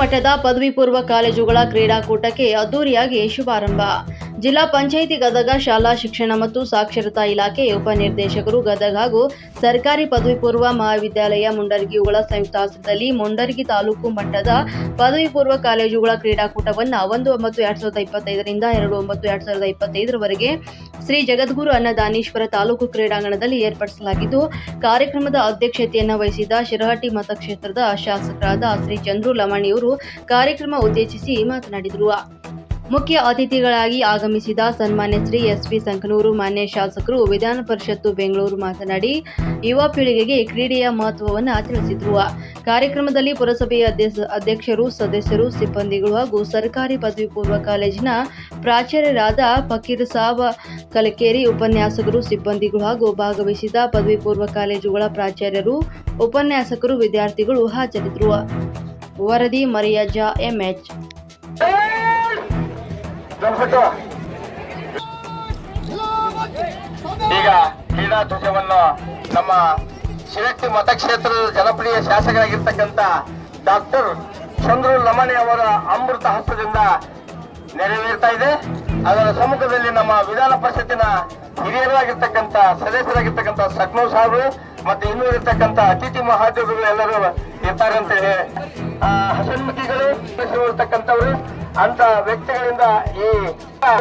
ಮಟ್ಟದ ಪದವಿ ಪೂರ್ವ ಕಾಲೇಜುಗಳ ಕ್ರೀಡಾಕೂಟಕ್ಕೆ ಅದ್ದೂರಿಯಾಗಿ ಶುಭಾರಂಭ. ಜಿಲ್ಲಾ ಪಂಚಾಯಿತಿ ಗದಗ ಶಾಲಾ ಶಿಕ್ಷಣ ಮತ್ತು ಸಾಕ್ಷರತಾ ಇಲಾಖೆ ಉಪನಿರ್ದೇಶಕರು ಗದಗ ಹಾಗೂ ಸರ್ಕಾರಿ ಪದವಿ ಪೂರ್ವ ಮಹಾವಿದ್ಯಾಲಯ ಮುಂಡರ್ಗಿಯುಗಳ ಸಂಯುಕ್ತ ಆಶ್ರಯದಲ್ಲಿ ಮುಂಡರ್ಗಿ ತಾಲೂಕು ಮಟ್ಟದ ಪದವಿ ಪೂರ್ವ ಕಾಲೇಜುಗಳ ಕ್ರೀಡಾಕೂಟವನ್ನು ಒಂದು ಒಂಬತ್ತು ಎರಡ್ ಸಾವಿರದ ಇಪ್ಪತ್ತೈದರಿಂದ ಎರಡು ಒಂಬತ್ತು ಎರಡ್ ಸಾವಿರದ ಇಪ್ಪತ್ತೈದರವರೆಗೆ ಶ್ರೀ ಜಗದ್ಗುರು ಅನ್ನದಾನೀಶ್ವರ ತಾಲೂಕು ಕ್ರೀಡಾಂಗಣದಲ್ಲಿ ಏರ್ಪಡಿಸಲಾಗಿದ್ದು, ಕಾರ್ಯಕ್ರಮದ ಅಧ್ಯಕ್ಷತೆಯನ್ನು ವಹಿಸಿದ ಶಿರಹಟ್ಟಿ ಮತಕ್ಷೇತ್ರದ ಶಾಸಕರಾದ ಶ್ರೀ ಚಂದ್ರು ಲಮಾಣಿಯವರು ಕಾರ್ಯಕ್ರಮ ಉದ್ದೇಶಿಸಿ ಮಾತನಾಡಿದರು. ಮುಖ್ಯ ಅತಿಥಿಗಳಾಗಿ ಆಗಮಿಸಿದ ಸನ್ಮಾನ್ಯ ಶ್ರೀ ಎಸ್ ಪಿ ಸಂಕನೂರು ಮಾನ್ಯ ಶಾಸಕರು ವಿಧಾನ ಪರಿಷತ್ತು ಬೆಂಗಳೂರು ಮಾತನಾಡಿ, ಯುವ ಪೀಳಿಗೆಗೆ ಕ್ರೀಡೆಯ ಮಹತ್ವವನ್ನು ತಿಳಿಸಿದರು. ಕಾರ್ಯಕ್ರಮದಲ್ಲಿ ಪುರಸಭೆಯ ಅಧ್ಯಕ್ಷ- ಅಧ್ಯಕ್ಷರು, ಸದಸ್ಯರು, ಸಿಬ್ಬಂದಿಗಳು ಹಾಗೂ ಸರ್ಕಾರಿ ಪದವಿ ಪೂರ್ವ ಕಾಲೇಜಿನ ಪ್ರಾಚಾರ್ಯರಾದ ಫಕೀರ್ ಸಾಬ್ ಕಲಕೇರಿ, ಉಪನ್ಯಾಸಕರು, ಸಿಬ್ಬಂದಿಗಳು ಹಾಗೂ ಭಾಗವಹಿಸಿದ ಪದವಿ ಪೂರ್ವ ಕಾಲೇಜುಗಳ ಪ್ರಾಚಾರ್ಯರು, ಉಪನ್ಯಾಸಕರು, ವಿದ್ಯಾರ್ಥಿಗಳು ಹಾಜರಿದ್ದರು ವರದಿ ಮರಿಯಜ್ಜ, ಎಂಎಚ್. ಗಮನಿಟ್ಟು ಈಗ ಕ್ರೀಡಾ ಧ್ವಜವನ್ನು ನಮ್ಮ ಶಿರಟ್ಟಿ ಮತಕ್ಷೇತ್ರದ ಜನಪ್ರಿಯ ಶಾಸಕರಾಗಿರ್ತಕ್ಕಂಥ ಡಾಕ್ಟರ್ ಚಂದ್ರು ಲಮಣಿ ಅವರ ಅಮೃತ ಹಸ್ತದಿಂದ ನೆರವೇರ್ತಾ ಇದೆ. ಅದರ ಸಮ್ಮುಖದಲ್ಲಿ ನಮ್ಮ ವಿಧಾನ ಪರಿಷತ್ತಿನ ಹಿರಿಯರಾಗಿರ್ತಕ್ಕಂಥ, ಸದಸ್ಯರಾಗಿರ್ತಕ್ಕಂಥ ಸಕ್ನೂ ಸಾಹೇಬರು ಮತ್ತೆ ಇನ್ನೂ ಇರ್ತಕ್ಕಂಥ ಅತಿಥಿ ಮಹಾದೇವರು ಎಲ್ಲರೂ ಇರ್ತಾರೆ ಅಂತ ಹೇಳಿ ಹಸನ್ಮುಖಿಗಳು ಇರ್ತಕ್ಕಂಥವ್ರು ಅಂತ ವ್ಯಕ್ತಿಗಳಿಂದ ಈ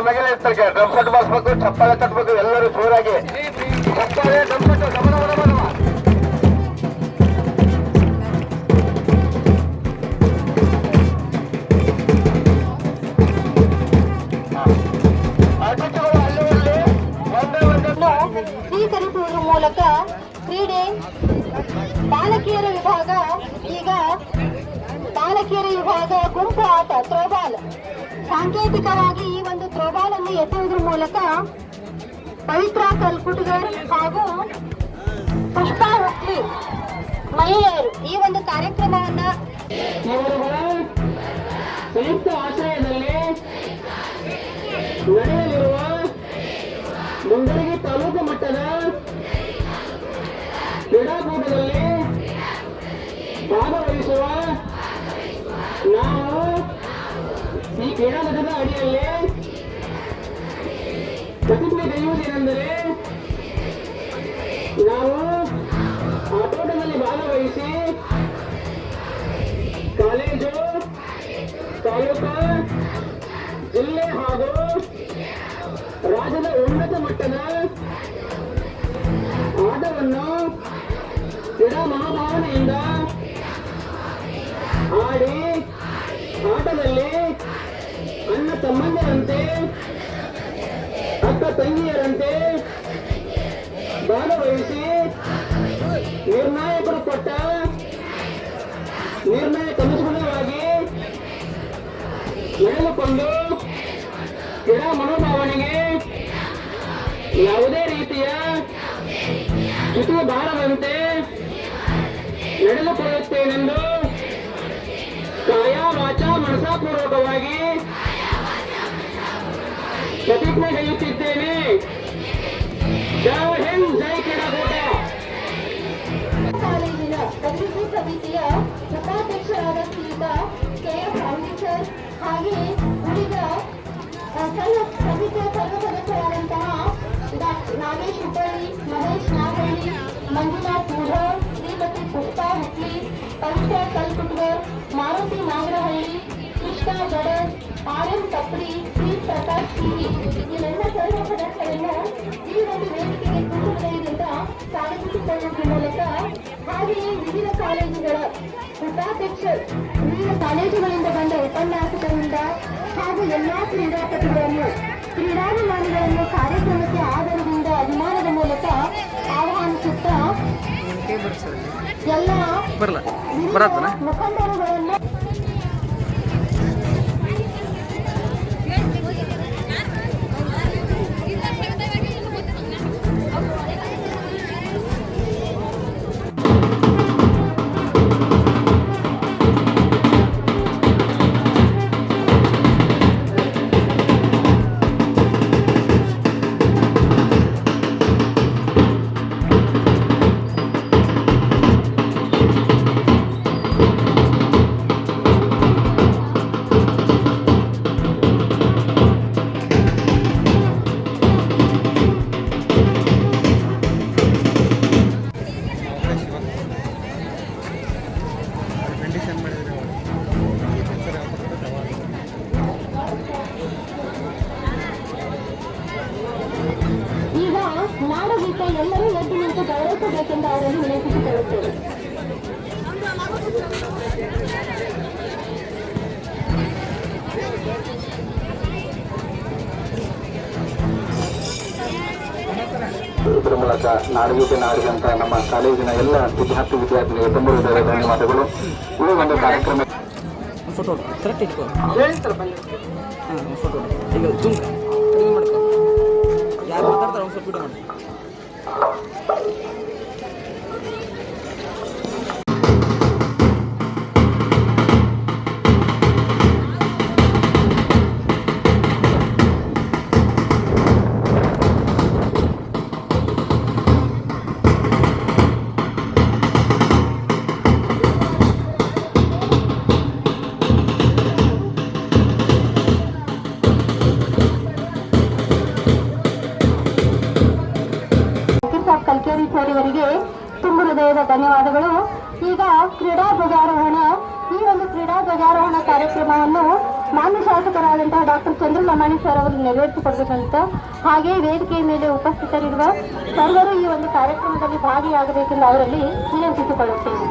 ಮಗಲೇ ಸೆಟ್ ಬಾರಿಸ್ಬೇಕು ಚಪ್ಪಾಳೆ ತಟ್ಟಬೇಕು ಎಲ್ಲರೂ ಜೋರಾಗಿ. ಸ್ವೀಕರಿಸುವುದರ ಮೂಲಕ ಕ್ರೀಡೆ, ಬಾಲಕಿಯರ ವಿಭಾಗ ಈಗ ಬಾಲಕಿಯರ ವಿಭಾಗ ಗುಂಪು ಆಟ ಥ್ರೋಬಾಲ್ ಸಾಂಕೇತಿಕವಾಗಿ ಈ ಒಂದು ಥ್ರೋಬಾಲ್ ಅನ್ನು ಎತ್ತುವುದರ ಮೂಲಕ ಪವಿತ್ರ ಕಲ್ಕುಟಗರ್ ಹಾಗೂ ಪುಷ್ಪಾ ಹುಟ್ಲಿ ಮಹಿಳೆಯರು ಈ ಒಂದು ಕಾರ್ಯಕ್ರಮವನ್ನ ಸಂಯುಕ್ತ ಆಶ್ರಯದಲ್ಲಿ ನಡೆಯಲಿರುವ ಮುಂಡರಗಿ ತಾಲೂಕು ಮಟ್ಟದ ಕ್ರೀಡಾಕೂಟದಲ್ಲಿ ಭಾಗವಹಿಸುವ ಕ್ರೀಡಾಕೂಟದ ಅಡಿಯಲ್ಲಿ ಪ್ರತಿಜ್ಞೆ ಕೈಯುವುದೇನೆಂದರೆ ನಾವು ಆಟೋಟದಲ್ಲಿ ಭಾಗವಹಿಸಿ ಕಾಲೇಜು ತಾಲೂಕು ಜಿಲ್ಲೆ ಹಾಗೂ ರಾಜ್ಯದ ಉನ್ನತ ಮಟ್ಟದ ಆಟವನ್ನು ಕ್ರೀಡಾ ಮಹಾಭಾವನೆಯಿಂದ ಆಡಿ ಆಟದಲ್ಲಿ ತಮ್ಮಂದಿರಂತೆ ಅಕ್ಕ ತಂಗಿಯರಂತೆ ಭಾಗವಹಿಸಿ ನಿರ್ಣಾಯಕರು ಕೊಟ್ಟ ನಿರ್ಣಯಕ್ಕನುಗುಣವಾಗಿ ನಡೆದುಕೊಂಡು ಕೆಳ ಮನೋಭಾವನೆಗೆ ಯಾವುದೇ ರೀತಿಯ ಋತು ಬಾರದಂತೆ ನಡೆದುಕೊಳ್ಳುತ್ತೇನೆಂದು ಕಾಯ ವಾಚ ಮನಸಾಪೂರ್ವಕವಾಗಿ ಪ್ರತಿಜ್ಞೆಗೈಯುತ್ತಿದ್ದೇನೆ ಜೈ ಹಿಂದ್ ಜೈ ಕ್ರೀಡಾಕೂಟ ಕಾಲೇಜಿನ ಅಭಿವೃದ್ಧಿ ಸಮಿತಿಯ ಉಪಾಧ್ಯಕ್ಷರಾದ ಶ್ರೀಯುತ ಕೆ ಎಸ್ ಅಂಬೇಡ್ಕರ್ ಹಾಗೆ ಉಳಿದ ಆ, ಸರ್ವ ಸಮಿತಿಯ ಸರ್ವ ಸದಸ್ಯರಾದಂತಹ doctor Nagesh Hubballi Mahesh Nagalli Manjunath Pudhor Shrimati Pushpa Hutli Pavitra Kalkutgar Maruti Nagarahalli Krishna Gadar R M Tapri ಮೂಲಕ ಹಾಗೆಯೇ ವಿವಿಧ ಕಾಲೇಜುಗಳ ಉಪಾಧ್ಯಕ್ಷರು ವಿವಿಧ ಕಾಲೇಜುಗಳಿಂದ ಬಂದ ಉಪನ್ಯಾಸಕರಿಂದ ಹಾಗೂ ಎಲ್ಲಾ ಕ್ರೀಡಾಪಟುಗಳನ್ನು ಕ್ರೀಡಾಭಿಮಾನಿಗಳನ್ನು ಕಾರ್ಯಕ್ರಮಕ್ಕೆ ಆಧಾರದಿಂದ ಅಭಿಮಾನದ ಮೂಲಕ ಆಹ್ವಾನಿಸುತ್ತಾ ಎಲ್ಲ ಬರಲ್ಲ ಎಲ್ಲರೂ ಎದ್ದು ನಿಂತು ಗೌರವಿಸಬೇಕೆಂದು ಅವರನ್ನು ವಿನಂತಿಸಿಕೊಳ್ಳುತ್ತೇವೆ. ಇದರ ಮೂಲಕ ನಾಡಿಗೆ ನಾಡಿದಂತ ನಮ್ಮ ಕಾಲೇಜಿನ ಎಲ್ಲ ವಿದ್ಯಾರ್ಥಿ ವಿದ್ಯಾರ್ಥಿಗಳಿಗೆ ತುಂಬ ಹೃದಯದ ಧನ್ಯವಾದಗಳು. ಈ ಒಂದು ಕಾರ್ಯಕ್ರಮ ಫೋಟೋ ಕರೆಕ್ಟ್ ಇಟ್ಕೋ. ಫೋಟೋ ಈಗ ಜೂಮ್ ಮಾಡ್ಕೋ. ಮಾತಾಡ್ತಾರೆ ಒಂದು ಧನ್ಯವಾದಗಳು. ಈಗ ಕ್ರೀಡಾ ಧ್ವಜಾರೋಹಣ, ಈ ಒಂದು ಕ್ರೀಡಾ ಧ್ವಜಾರೋಹಣ ಕಾರ್ಯಕ್ರಮವನ್ನು ಮಾನ್ಯ ಶಾಸಕರಾದಂತಹ ಡಾಕ್ಟರ್ ಚಂದ್ರ ಲಮಾಣಿ ಸರ್ ಅವರು ನೆರವೇರಿಸಿಕೊಡ್ಬೇಕಂತ ಹಾಗೆ ವೇದಿಕೆಯ ಮೇಲೆ ಉಪಸ್ಥಿತರಿರುವ ಸರ್ವರು ಈ ಒಂದು ಕಾರ್ಯಕ್ರಮದಲ್ಲಿ ಭಾಗಿಯಾಗಬೇಕೆಂದು ಅವರಲ್ಲಿ ವಿನಂತಿಸಿಕೊಳ್ಳುತ್ತೇವೆ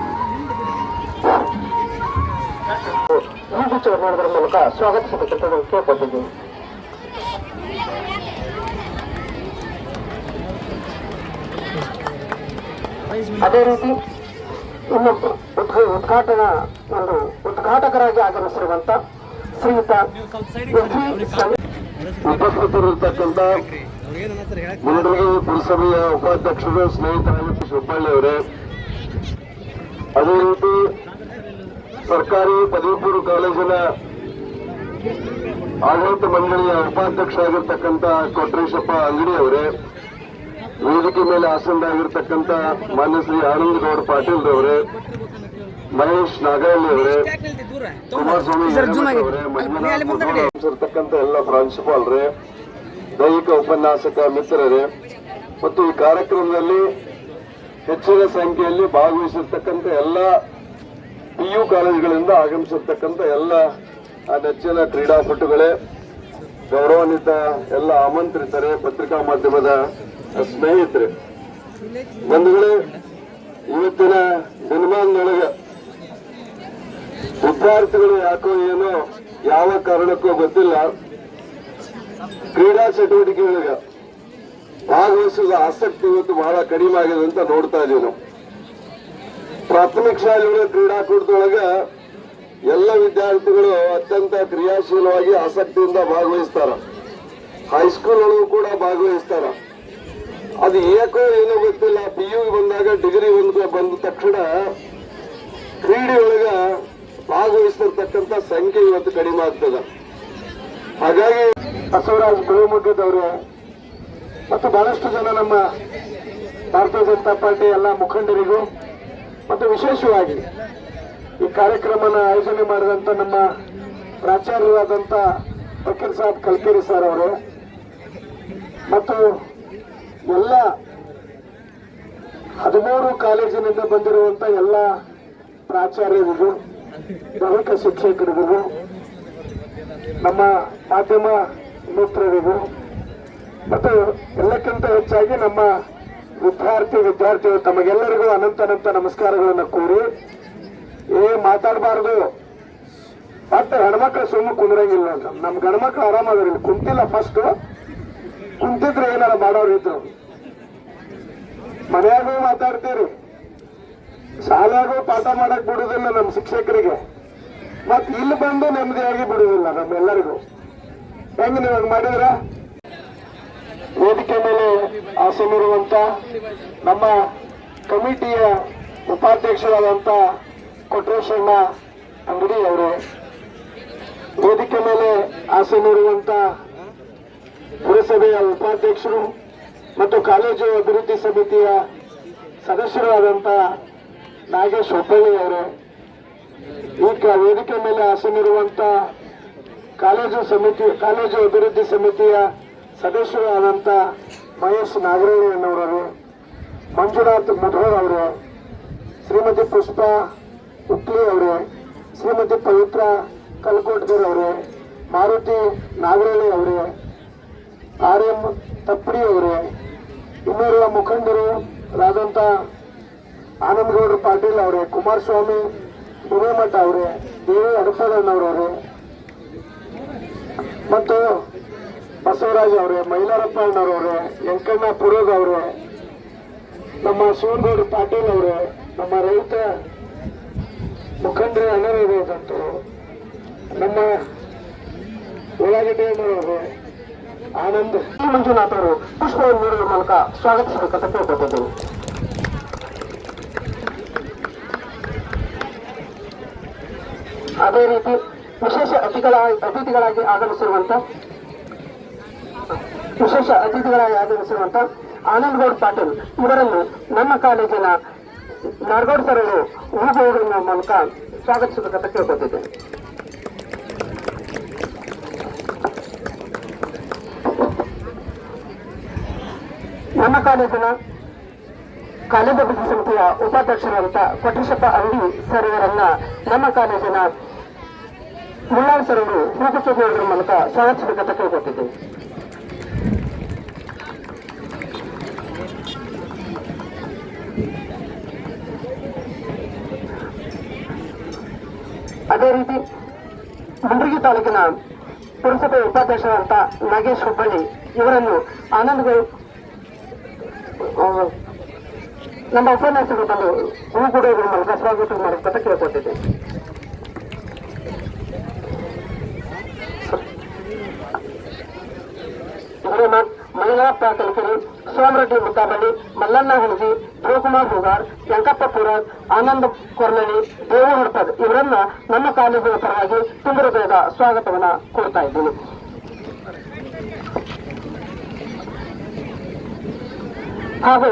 ಮೂಲಕ ಅದೇ ರೀತಿ ಇನ್ನು ಉದ್ಘ- ಉದ್ಘಾಟನಾ ಒಂದು ಉದ್ಘಾಟಕರಾಗಿ ಆಗಮಿಸಿರುವಂತ ಶ್ರೀಯುತ ಉಪಸ್ಥಿತರಿರ್ತಕ್ಕಂಥ ಮುಂಡರಗಿ ಪುರಸಭೆಯ ಉಪಾಧ್ಯಕ್ಷರು ಸ್ನೇಹಿತರಾಗಿ ಸುಬ್ಬಳ್ಳಿ ಅವರೇ. ಅದೇ ರೀತಿ ಸರ್ಕಾರಿ ಪದವಿ ಪೂರ್ವ ಕಾಲೇಜಿನ ಆಡಳಿತ ಮಂಡಳಿಯ ಉಪಾಧ್ಯಕ್ಷ ಆಗಿರ್ತಕ್ಕಂಥ ಕೊಟ್ರೇಶಪ್ಪ ಅಂಗಡಿ ಅವರೇ. ವೇದಿಕೆ ಮೇಲೆ ಆಸೀನರಾಗಿರ್ತಕ್ಕಂಥ ಮಾನ್ಯ ಶ್ರೀ ಆನಂದ್ ಗೌಡ ಪಾಟೀಲ್ ರವರೇ ಮಹೇಶ್ ನಾಗಳ್ಳಿ ಅವರೇ ಕುಮಾರಸ್ವಾಮಿ ನಡಿ. ಎಲ್ಲ ಪ್ರಾಂಶುಪಾಲರೇ ದೈಹಿಕ ಉಪನ್ಯಾಸಕ ಮಿತ್ರರೇ ಮತ್ತು ಈ ಕಾರ್ಯಕ್ರಮದಲ್ಲಿ ಹೆಚ್ಚಿನ ಸಂಖ್ಯೆಯಲ್ಲಿ ಭಾಗವಹಿಸಿರ್ತಕ್ಕಂಥ ಎಲ್ಲ ಪಿಯು ಕಾಲೇಜುಗಳಿಂದ ಆಗಮಿಸಿರ್ತಕ್ಕಂಥ ಎಲ್ಲ ನೆಚ್ಚಿನ ಕ್ರೀಡಾಪಟುಗಳೇ ಗೌರವಾನ್ವಿತ ಎಲ್ಲ ಆಮಂತ್ರಿತರೇ ಪತ್ರಿಕಾ ಮಾಧ್ಯಮದ ಸ್ನೇಹಿತರೆ, ಬಂಧುಗಳೇ, ಇವತ್ತಿನ ದಿನಮಾನದೊಳಗೆ ವಿದ್ಯಾರ್ಥಿಗಳು ಯಾಕೋ ಏನೋ ಯಾವ ಕಾರಣಕ್ಕೂ ಗೊತ್ತಿಲ್ಲ. ಕ್ರೀಡಾ ಚಟುವಟಿಕೆಗಳಿಗ ಭಾಗವಹಿಸುವ ಆಸಕ್ತಿ ಇವತ್ತು ಬಹಳ ಕಡಿಮೆ ಆಗಿದೆ ಅಂತ ನೋಡ್ತಾ ಇದೀವಿ ನಾವು. ಪ್ರಾಥಮಿಕ ಶಾಲೆಗಳ ಕ್ರೀಡಾಕೂಟದೊಳಗ ಎಲ್ಲ ವಿದ್ಯಾರ್ಥಿಗಳು ಅತ್ಯಂತ ಕ್ರಿಯಾಶೀಲವಾಗಿ ಆಸಕ್ತಿಯಿಂದ ಭಾಗವಹಿಸ್ತಾರ. ಹೈಸ್ಕೂಲ್ ಒಳಗೂ ಕೂಡ ಭಾಗವಹಿಸ್ತಾರ. ಅದು ಏಕೋ ಏನೋ ಗೊತ್ತಿಲ್ಲ ಪಿ ಯು ಬಂದಾಗ ಡಿಗ್ರಿ ಒಂದು ಬಂದ ತಕ್ಷಣ ಕ್ರೀಡೆಯೊಳಗ ಭಾಗವಹಿಸಿರ್ತಕ್ಕಂಥ ಸಂಖ್ಯೆ ಇವತ್ತು ಕಡಿಮೆ ಆಗ್ತದ. ಹಾಗಾಗಿ ಬಸವರಾಜ್ ಕುಲಮುಗ್ಗದವರು ಮತ್ತು ಬಹಳಷ್ಟು ಜನ ನಮ್ಮ ಭಾರತೀಯ ಜನತಾ ಪಾರ್ಟಿ ಎಲ್ಲ ಮುಖಂಡರಿಗೂ ಮತ್ತು ವಿಶೇಷವಾಗಿ ಈ ಕಾರ್ಯಕ್ರಮನ ಆಯೋಜನೆ ಮಾಡಿದಂತ ನಮ್ಮ ಪ್ರಾಚಾರ್ಯರಾದಂಥ ಫಕೀರ್ ಸಾಬ್ ಕಲ್ಕೇರಿ ಸರ್ ಅವರು ಮತ್ತು ಎಲ್ಲ ಹದಿಮೂರು ಕಾಲೇಜಿನಿಂದ ಬಂದಿರುವಂತ ಎಲ್ಲ ಪ್ರಾಚಾರ್ಯರಿಗೂ ದೈಹಿಕ ಶಿಕ್ಷಕರಿಗೂ, ನಮ್ಮ ಮಾಧ್ಯಮ ಮಿತ್ರರಿಗೂ, ಮತ್ತು ಎಲ್ಲಕ್ಕಿಂತ ಹೆಚ್ಚಾಗಿ ನಮ್ಮ ವಿದ್ಯಾರ್ಥಿ, ವಿದ್ಯಾರ್ಥಿಗಳು ತಮಗೆಲ್ಲರಿಗೂ ಅನಂತ ಅನಂತ ನಮಸ್ಕಾರಗಳನ್ನು ಕೋರಿ, ಏ ಮಾತಾಡಬಾರ್ದು. ಮತ್ತೆ ಹೆಣ್ಮಕ್ಳು ಸುಮ್ಮನೆ ಕುಂದ್ರಂಗಿಲ್ಲ ಅಂತ. ನಮ್ ಗಂಡ್ಮಕ್ಳು ಆರಾಮಾಗಿರಲಿ ಕುಂತಿಲ್ಲ ಫಸ್ಟ್ ಕುಂತಿದ್ರೆ ಏನಾರ ಮಾಡೋರು ಇದ್ರು. ಮನೆಯಾಗೂ ಮಾತಾಡ್ತೀರಿ. ಶಾಲೆಯಾಗೂ ಪಾಠ ಮಾಡಕ್ ಬಿಡುದಿಲ್ಲ ನಮ್ಮ ಶಿಕ್ಷಕರಿಗೆ. ಮತ್ ಇಲ್ಲಿ ಬಂದು ನೆಮ್ಮದಿಯಾಗಿ ಬಿಡುದಿಲ್ಲ ನಮ್ಮೆಲ್ಲರಿಗೂ. ಹೆಂಗ್ ನೀವ್ ಹಂಗ್ ಮಾಡಿದ್ರ? ವೇದಿಕೆ ಮೇಲೆ ಆಸನಿರುವಂತ ನಮ್ಮ ಕಮಿಟಿಯ ಉಪಾಧ್ಯಕ್ಷರಾದಂತ ಕೊಟ್ರೇಶಣ್ಣ ಅಂಗಡಿ ಅವರು. ವೇದಿಕೆ ಮೇಲೆ ಆಸೀನರುವಂತ ಪುರಸಭೆಯ ಉಪಾಧ್ಯಕ್ಷರು ಮತ್ತು ಕಾಲೇಜು ಅಭಿವೃದ್ಧಿ ಸಮಿತಿಯ ಸದಸ್ಯರಾದಂತ ನಾಗೇಶ್ ಅವರು, ಈ ಕ- ವೇದಿಕೆ ಮೇಲೆ ಆಸೀನರುವಂತ ಕಾಲೇಜು ಸಮಿತಿ, ಕಾಲೇಜು ಅಭಿವೃದ್ಧಿ ಸಮಿತಿಯ ಸದಸ್ಯರು ಆದಂತ ಮಹೇಶ್ ನಾಗರಣ್ಣನವರು ಮಂಜುನಾಥ್ ಮುಧೋರ್ ಅವರು, ಶ್ರೀಮತಿ ಪುಷ್ಪಾ ಉಕ್ಲಿ ಅವರೇ, ಶ್ರೀಮತಿ ಪವಿತ್ರ ಕಲ್ಕೋಟ್ಕರ್ ಅವರೇ, ಮಾರುತಿ ನಾಗರಳ್ಳಿ ಅವರೇ ಆರ್ ಎಂ ತಪ್ಪಡಿ ಅವರೇ ಇನ್ನೋರ್ವ ಮುಖಂಡರು ರಾದಂತ ಆನಂದಗೌಡರು ಪಾಟೀಲ್ ಅವರೇ, ಕುಮಾರಸ್ವಾಮಿ, ಹಿರೇಮಠ ಅವರೇ, ದೇವಿ ಹಡಪದಣ್ಣವ್ರವ್ರೆ ಮತ್ತು ಬಸವರಾಜ್ ಅವರೇ, ಮೈಲಾರಪ್ಪ ಅಣ್ಣವ್ರವ್ರೆ ವೆಂಕಣ್ಣ ಪುರೋಗ್ ಅವರೇ, ನಮ್ಮ ಶಿವನಗೌಡ ಪಾಟೀಲ್ ಅವರೇ, ನಮ್ಮ ರೈತ ಮುಖಂಡರ ಅಣ್ಣರಂತೂ ನಮ್ಮ ಉಳ್ಳಾಗಡ್ಡಿ ಅಣ್ಣರವರು ಆನಂದ್ ಮಂಜುನಾಥ್ ಅವರು ಪುಷ್ಪವನ್ನು ನೀಡುವ ಮೂಲಕ ಸ್ವಾಗತಿಸಬೇಕಂತ ಕೇಳ್ಕೊತಿದ್ದೇನೆ ಅದೇ ರೀತಿ ವಿಶೇಷ ಅತಿಥಿಗಳ ಅತಿಥಿಗಳಾಗಿ ಆಗಮಿಸಿರುವಂತ ವಿಶೇಷ ಅತಿಥಿಗಳಾಗಿ ಆಗಮಿಸಿರುವಂತ ಆನಂದಗೌಡ್ ಪಾಟೀಲ್, ಇವರನ್ನು ನಮ್ಮ ಕಾಲೇಜಿನ ನಾರ್ಗೌಡ್ ಅವರು ಹೂಗುವುದರ ಮೂಲಕ ಸ್ವಾಗತಿಸಬೇಕಂತ ಕೇಳ್ಕೊತಿದ್ದೇನೆ ಕಾಲೇಜಿನ ಕಾಲೇಜು ಅಭಿವೃದ್ಧಿ ಸಮಿತಿಯ ಉಪಾಧ್ಯಕ್ಷರಾದಂಥ ಕೊಟ್ರೇಶಪ್ಪ ಅಂಗಡಿ ಸರ್ ಇವರನ್ನ ನಮ್ಮ ಕಾಲೇಜಿನ ಮುಳ್ಳಾಳ್ ಸರ್ ಅವರು ಮೂಲಕ ಸ್ವಾಗತಿಸಬೇಕಂತ ಕೇಳ್ಕೊತಿದ್ದೇನೆ ಅದೇ ರೀತಿ ಮುಂಡ್ರಿಗಿ ತಾಲೂಕಿನ ಪುರಸಭೆ ಉಪಾಧ್ಯಕ್ಷರಾದಂಥ ನಾಗೇಶ್ ಹುಬ್ಬಳ್ಳಿ ಇವರನ್ನು ಆನಂದಗಳು ನಮ್ಮ ಉಪನ್ಯಾಸಗಳು ಬಂದು ಹೂ ಕೊಡುವುದರ ಮೂಲಕ ಸ್ವಾಗತ ಮಾಡಬೇಕಂತ ಹಿರೇಮಠ್ ಮೈಲಾರಪ್ಪ ಕಲಿಕೆರೆ ಸೋಮರೆಡ್ಡಿ ಮುದ್ದಾಬಳ್ಳಿ ಮಲ್ಲಣ್ಣ ಹಣಜಿ ಧ್ರುವಕುಮಾರ್ ಹೂಗಾರ್ ವೆಂಕಪ್ಪ ಪುರಾಗ್ ಆನಂದ ಕೊರ್ನಳ್ಳಿ ದೇವು ಇವರನ್ನ ನಮ್ಮ ಕಾಲೇಜಿನ ಪರವಾಗಿ ತುಂಬ ಹೃದಯದ ಸ್ವಾಗತವನ್ನ ಕೊಡ್ತಾ ಇದ್ದೀನಿ. ಹಾಗೂ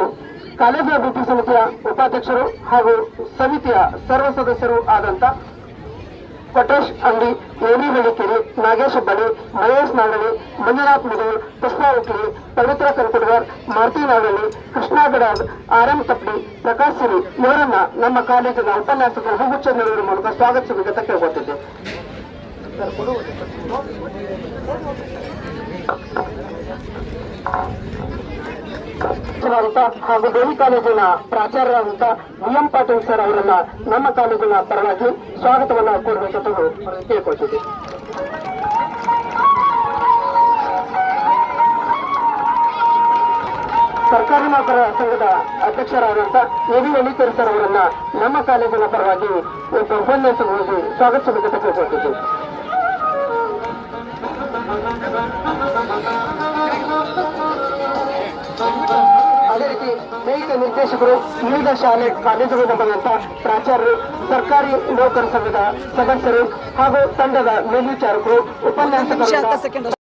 ಕಾಲೇಜು ಅಭಿವೃದ್ಧಿ ಸಮಿತಿಯ ಉಪಾಧ್ಯಕ್ಷರು ಹಾಗೂ ಸಮಿತಿಯ ಸರ್ವ ಸದಸ್ಯರು ಆದಂತ ಪಟೇಶ್ ಅಂಗಡಿ ಏನಿ ಬೆಳಿಕೆರೆ ನಾಗೇಶ್ ಬಳಿ ಮಹೇಶ್ ನಾಗಳಿ ಮಂಜುನಾಥ್ ಮುದೂರ್, ಕೃಷ್ಣ ಉಟ್ಲಿ ಪವಿತ್ರ ಕಲ್ಕುಡ್ಗರ್ ಮಾರುತಿ ನಾಗಳಿ ಕೃಷ್ಣ ಗಡಾದ್, ಆರ್ ಎಂ ತಪ್ಪಡಿ ಪ್ರಕಾಶ್ ಸಿರಿ ಇವರನ್ನ ನಮ್ಮ ಕಾಲೇಜಿನ ಉಪನ್ಯಾಸಕರು ಹೂಗುಚ್ಚ ನೀಡುವ ಮೂಲಕ ಸ್ವಾಗತಿಸಬೇಕಂತ ಕೇಳ್ಕೊತಿದ್ದೆ ಶಿಕ್ಷಕರಾದಂಥ ಹಾಗೂ ದೇವಿ ಕಾಲೇಜಿನ ಪ್ರಾಚಾರ್ಯರಾದಂಥ ವಿ ಎಂ ಪಾಟೀಲ್ ಸರ್ ಅವರನ್ನ ನಮ್ಮ ಕಾಲೇಜಿನ ಪರವಾಗಿ ಸ್ವಾಗತವನ್ನ ಕೊಡಬೇಕಂತ ಕೇಳ್ಕೊಳ್ತೀವಿ ಸರ್ಕಾರಿ ನೌಕರರ ಸಂಘದ ಅಧ್ಯಕ್ಷರಾದಂತ ಎ ವಿ ಸರ್ ಅವರನ್ನ ನಮ್ಮ ಕಾಲೇಜಿನ ಪರವಾಗಿ ಉಪನ್ಯಾಸಗೊಳಿಸಿ ಸ್ವಾಗತಿಸಬೇಕಂತ ಕೇಳ್ಕೊಳ್ತಿದ್ದೀವಿ ದೈಹಿಕ ನಿರ್ದೇಶಕರು ವಿವಿಧ ಶಾಲೆ ಕಾಲೇಜುಗಳಿಂದ ಪ್ರಾಚಾರ್ಯರು ಸರ್ಕಾರಿ ನೌಕರ ಸಂಘದ ಸದಸ್ಯರು ಹಾಗೂ ತಂಡದ ಮೇಲ್ವಿಚಾರಕರು ಉಪನ್ಯಾಸಕರು